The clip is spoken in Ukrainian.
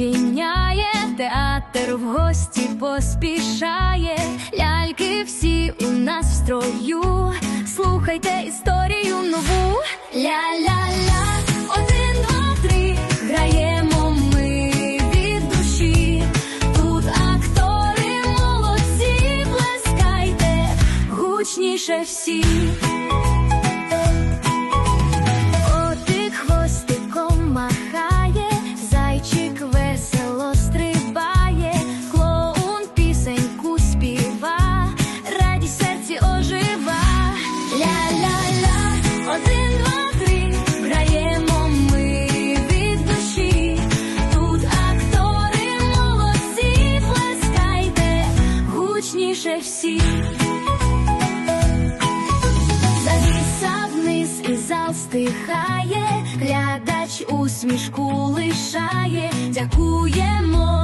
зачиняє, театр в гості поспішає, ляльки всі у нас в строю. Слухайте історію нову. Ля-ля-ля, один, два, три. Граємо ми від душі. Тут актори молодці, плескайте гучніше всі. Гучніше всі. Завіса вниз і зал стихає, глядач усмішку лишає, дякуємо